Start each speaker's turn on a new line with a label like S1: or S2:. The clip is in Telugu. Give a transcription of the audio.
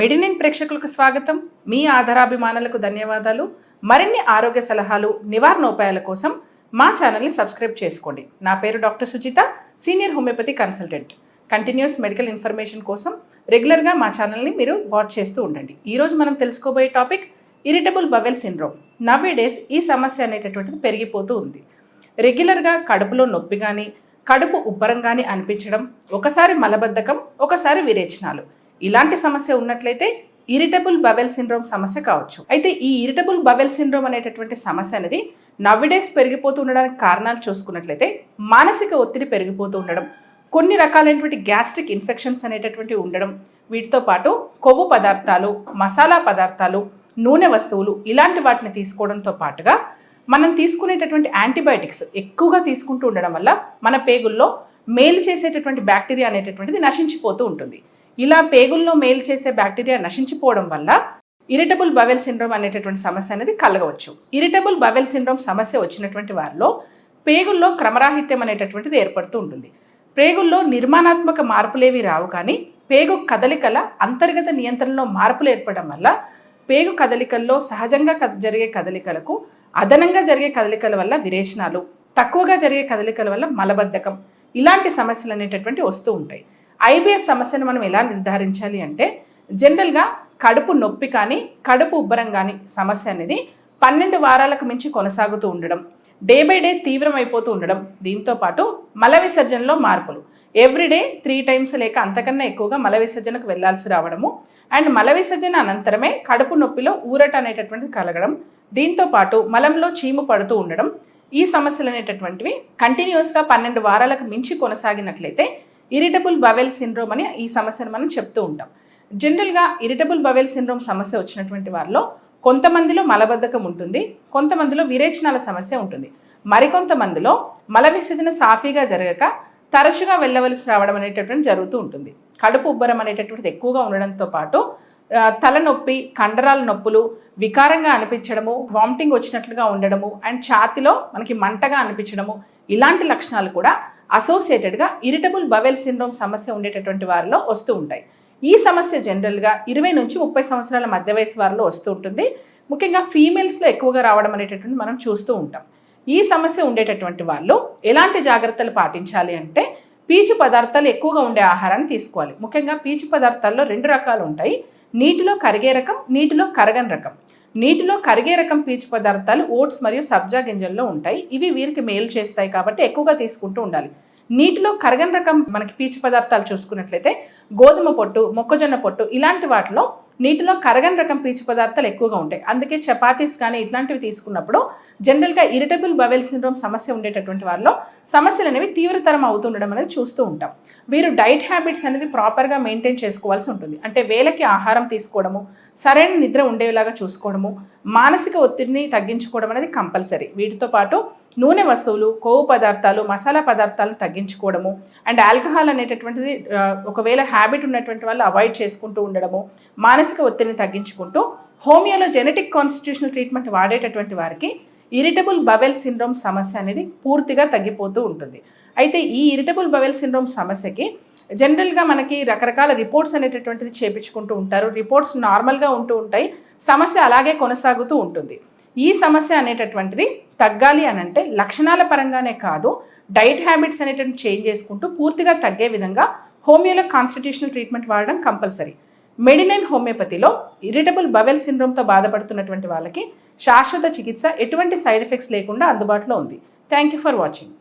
S1: మెడినిన్ ప్రేక్షకులకు స్వాగతం. మీ ఆధారాభిమానులకు ధన్యవాదాలు. మరిన్ని ఆరోగ్య సలహాలు నివారణోపాయాల కోసం మా ఛానల్ని సబ్స్క్రైబ్ చేసుకోండి. నా పేరు doctor Sujitha senior homeopathy consultant. Continuous medical information కోసం రెగ్యులర్గా మా ఛానల్ని మీరు వాచ్ చేస్తూ ఉండండి. ఈరోజు మనం తెలుసుకోబోయే topic irritable bowel syndrome. Nowadays ఈ సమస్య అనేటటువంటిది పెరిగిపోతూ ఉంది. రెగ్యులర్గా కడుపులో నొప్పి కానీ కడుపు ఉబ్బరం కానీ అనిపించడం ఒకసారి మలబద్ధకం ఒకసారి విరేచనాలు. ఇలాంటి సమస్య ఉన్నట్లయితే ఇరిటబుల్ బబెల్ సిండ్రోమ్ సమస్య కావచ్చు. అయితే ఈ ఇరిటబుల్ బబెల్ సిండ్రోమ్ అనేటటువంటి సమస్య అనేది నవ్విడేస్ పెరిగిపోతూ ఉండడానికి కారణాలు చూసుకున్నట్లయితే మానసిక ఒత్తిడి పెరిగిపోతూ ఉండడం కొన్ని రకాలైనటువంటి గ్యాస్ట్రిక్ ఇన్ఫెక్షన్స్ అనేటటువంటి ఉండడం వీటితో పాటు కొవ్వు పదార్థాలు మసాలా పదార్థాలు నూనె వస్తువులు ఇలాంటి వాటిని తీసుకోవడంతో పాటుగా మనం తీసుకునేటటువంటి యాంటీబయాటిక్స్ ఎక్కువగా తీసుకుంటూ ఉండడం వల్ల మన పేగుల్లో మేలు చేసేటటువంటి బ్యాక్టీరియా అనేటటువంటిది నశించిపోతూ ఉంటుంది. ఇలా పేగుల్లో మేలు చేసే బ్యాక్టీరియా నశించిపోవడం వల్ల ఇరిటబుల్ బవెల్ సిండ్రోమ్ అనేటటువంటి సమస్య అనేది కలగవచ్చు. ఇరిటబుల్ బవెల్ సిండ్రోమ్ సమస్య వచ్చినటువంటి వారిలో పేగుల్లో క్రమరాహిత్యం అనేటటువంటిది ఏర్పడుతూ ఉంటుంది. పేగుల్లో నిర్మాణాత్మక మార్పులేవి రావు కానీ పేగు కదలికల అంతర్గత నియంత్రణలో మార్పులు ఏర్పడడం వల్ల పేగు కదలికల్లో సహజంగా కద- జరిగే కదలికలకు అదనంగా జరిగే కదలికల వల్ల విరేచనాలు తక్కువగా జరిగే కదలికల వల్ల మలబద్ధకం ఇలాంటి సమస్యలు అనేటటువంటి వస్తూ ఉంటాయి. ఐబిఎస్ సమస్యను మనం ఎలా నిర్ధారించాలి అంటే జనరల్గా కడుపు నొప్పి కానీ కడుపు ఉబ్బరం కానీ సమస్య అనేది పన్నెండు వారాలకు మించి కొనసాగుతూ ఉండడం డే బై డే తీవ్రమైపోతూ ఉండడం దీంతో పాటు మల విసర్జనలో మార్పులు. ఎవ్రీడే త్రీ టైమ్స్ లేక అంతకన్నా ఎక్కువగా మల విసర్జనకు వెళ్ళాల్సి రావడము అండ్ మల విసర్జన అనంతరమే కడుపు నొప్పిలో ఊరట అనేటటువంటిది కలగడం దీంతో పాటు మలంలో చీము పడుతూ ఉండడం ఈ సమస్యలు అనేటటువంటివి కంటిన్యూస్గా పన్నెండు వారాలకు మించి కొనసాగినట్లయితే ఇరిటబుల్ బవెల్ సిండ్రోమ్ అని ఈ సమస్యను మనం చెప్తూ ఉంటాం. జనరల్గా ఇరిటబుల్ బవెల్ సిండ్రోమ్ సమస్య వచ్చినటువంటి వారిలో కొంతమందిలో మలబద్ధకం ఉంటుంది కొంతమందిలో విరేచనాల సమస్య ఉంటుంది. మరికొంతమందిలో మల విసర్జన సాఫీగా జరగక తరచుగా వెళ్ళవలసి రావడం అనేటటువంటి జరుగుతూ ఉంటుంది. కడుపు ఉబ్బరం అనేటటువంటిది ఎక్కువగా ఉండడంతో పాటు తలనొప్పి కండరాల నొప్పులు వికారంగా అనిపించడము వామిటింగ్ వచ్చినట్లుగా ఉండడము అండ్ ఛాతిలో మనకి మంటగా అనిపించడము ఇలాంటి లక్షణాలు కూడా అసోసియేటెడ్గా ఇరిటబుల్ బవెల్ సిండ్రోమ్ సమస్య ఉండేటటువంటి వారిలో వస్తూ ఉంటాయి. ఈ సమస్య జనరల్గా ఇరవై నుంచి ముప్పై సంవత్సరాల మధ్య వయసు వారిలో వస్తూ ఉంటుంది. ముఖ్యంగా ఫీమేల్స్లో ఎక్కువగా రావడం అనేటటువంటి మనం చూస్తూ ఉంటాం. ఈ సమస్య ఉండేటటువంటి వాళ్ళు ఎలాంటి జాగ్రత్తలు పాటించాలి అంటే పీచు పదార్థాలు ఎక్కువగా ఉండే ఆహారాన్ని తీసుకోవాలి. ముఖ్యంగా పీచు పదార్థాల్లో రెండు రకాలు ఉంటాయి. నీటిలో కరిగే రకం నీటిలో కరగని రకం. నీటిలో కరిగే రకం పీచు పదార్థాలు ఓట్స్ మరియు సబ్జా గింజల్లో ఉంటాయి. ఇవి వీరికి మేలు చేస్తాయి కాబట్టి ఎక్కువగా తీసుకుంటూ ఉండాలి. నీటిలో కరగని రకం మనకి పీచు పదార్థాలు చూసుకున్నట్లయితే గోధుమ పొట్టు మొక్కజొన్న పొట్టు ఇలాంటి వాటిలో నీటిలో కరగని రకం పీచు పదార్థాలు ఎక్కువగా ఉంటాయి. అందుకే చపాతీస్ కానీ ఇట్లాంటివి తీసుకున్నప్పుడు జనరల్గా ఇరిటబుల్ బవెల్ సిండ్రోమ్ సమస్య ఉండేటటువంటి వారిలో సమస్యలు అనేవి తీవ్రతరం అవుతుండడం అనేది చూస్తూ ఉంటాం. వీరు డైట్ హ్యాబిట్స్ అనేది ప్రాపర్గా మెయింటైన్ చేసుకోవాల్సి ఉంటుంది. అంటే వేలకి ఆహారం తీసుకోవడము సరైన నిద్ర ఉండేలాగా చూసుకోవడము మానసిక ఒత్తిడిని తగ్గించుకోవడం అనేది కంపల్సరీ వీటితో పాటు నూనె వస్తువులు కొవ్వు పదార్థాలు మసాలా పదార్థాలను తగ్గించుకోవడము అండ్ ఆల్కహాల్ అనేటటువంటిది ఒకవేళ హ్యాబిట్ ఉన్నటువంటి వాళ్ళు అవాయిడ్ చేసుకుంటూ ఉండడము మానసిక ఒత్తిడిని తగ్గించుకుంటూ హోమియోలో జెనెటిక్ కాన్స్టిట్యూషనల్ ట్రీట్మెంట్ వాడేటటువంటి వారికి ఇరిటబుల్ బవెల్ సిండ్రోమ్ సమస్య అనేది పూర్తిగా తగ్గిపోతూ ఉంటుంది. అయితే ఈ ఇరిటబుల్ బవెల్ సిండ్రోమ్ సమస్యకి జనరల్గా మనకి రకరకాల రిపోర్ట్స్ అనేటటువంటిది చేపించుకుంటూ ఉంటారు. రిపోర్ట్స్ నార్మల్గా ఉంటూ ఉంటాయి. సమస్య అలాగే కొనసాగుతూ ఉంటుంది. ఈ సమస్య అనేటటువంటిది తగ్గాలి అని అంటే లక్షణాల పరంగానే కాదు డైట్ హ్యాబిట్స్ అనేటువంటి చేంజ్ చేసుకుంటూ పూర్తిగా తగ్గే విధంగా హోమియోలో కాన్స్టిట్యూషనల్ ట్రీట్మెంట్ వాడడం కంపల్సరీ మెడినైన్ హోమియోపతిలో ఇరిటబుల్ బవెల్ సిండ్రోమ్తో బాధపడుతున్నటువంటి వాళ్ళకి శాశ్వత చికిత్స ఎటువంటి సైడ్ ఎఫెక్ట్స్ లేకుండా అందుబాటులో ఉంది. Thank you for watching